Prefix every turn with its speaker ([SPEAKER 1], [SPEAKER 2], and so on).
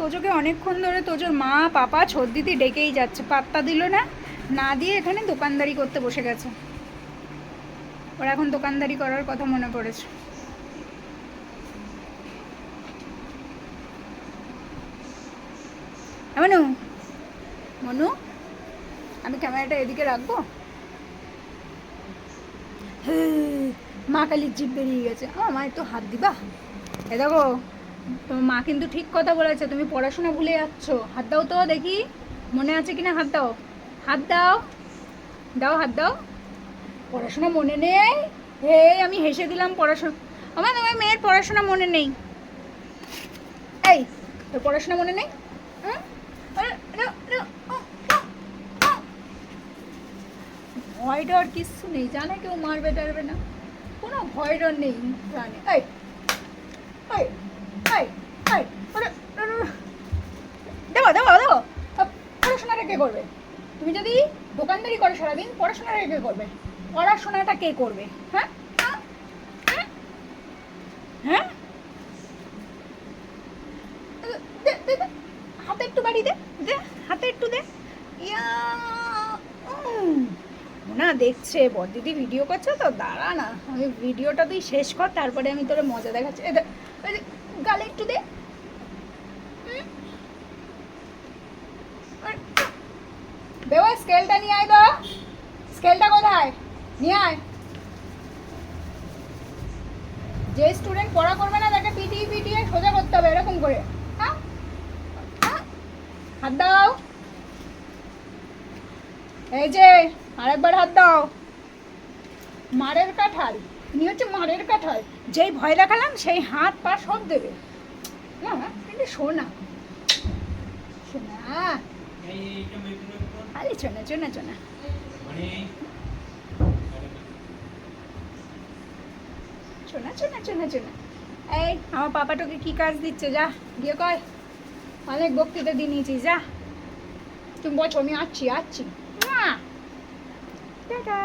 [SPEAKER 1] তোজোকে অনেকক্ষণ ধরে তোজোর মা, পাপা দিদি ডেকেই যাচ্ছে। পাত্তা দিল না না দিয়ে এখানে দোকানদারি করতে বসে গেছে। ওরা এখন দোকানদারি করার কথা মনে পড়েছে। মনু মনু, আমি ক্যামেরাটা এদিকে রাখব? মা কালির জিভ বেরিয়ে গেছে। আমার তো হাত দিবা? এ দেখো তোমার মা কিন্তু ঠিক কথা বলেছে, তুমি পড়াশোনা ভুলে যাচ্ছ। হাত দাও তো দেখি, মনে আছে কিনা? হাত দাও। হাত দাও। দাও, হাত দাও। পড়াশোনা মনে নেই? হে আমি হেসে দিলাম পড়াশোনা। আমার তোমার মেয়ের পড়াশোনা মনে নেই। এই, তোর পড়াশোনা মনে নেই। ভয় ডর কিচ্ছু নেই। জানে কেউ মারবে, টারবে না। কোনো ভয় ডর নেই। জানে। এই এই এই ওরে, ওরে, ওরে। দেবো দেবো দেবো আহ, পড়াশোনাটা কে করবে? তুমি যদি দোকানদারি করো সারাদিন, পড়াশোনাটা কে করবে? পড়াশোনাটা কে করবে? হ্যাঁ? হ্যাঁ? হাতে একটু বাড়ি দে দে, হাতে একটু দে। ইয়া। না দেখছে বদিদি ভিডিও করছে তো, দাঁড়া না, আমি ভিডিওটা তুই শেষ কর, তারপরে আমি তোর মজা দেখাচ্ছি। গালে একটু দে হুম। আর- দেওয়া স্কেলটা নিয়ে আয় তো। স্কেলটা কোথায়? নিয়ে আয়। যে স্টুডেন্ট পড়া করবে না, তাকে পিটিয়ে পিটিয়ে সোজা করতে হবে, এরকম করে। হ্যাঁ? হ্যাঁ? হাত দাও। এই যে, আরেকবার হাত দাও। মারের কাঁঠাল। ইনি হচ্ছে মারের কাঁঠাল। যেই ভয় দেখালাম, সেই হাত পা সব দেবে। না কিন্তু শোনা। শোনা। আরে চোনা চোনা চোনা। চোনা চোনা চোনা চোনা। এই আমার পাপা তোকে কি কাজ দিচ্ছে যা গিয়ে কয়। অনেক বক্তৃতা দিয়ে নিয়েছিস যা। তুমি বলছো আমি আসছি আসছি। টাটা।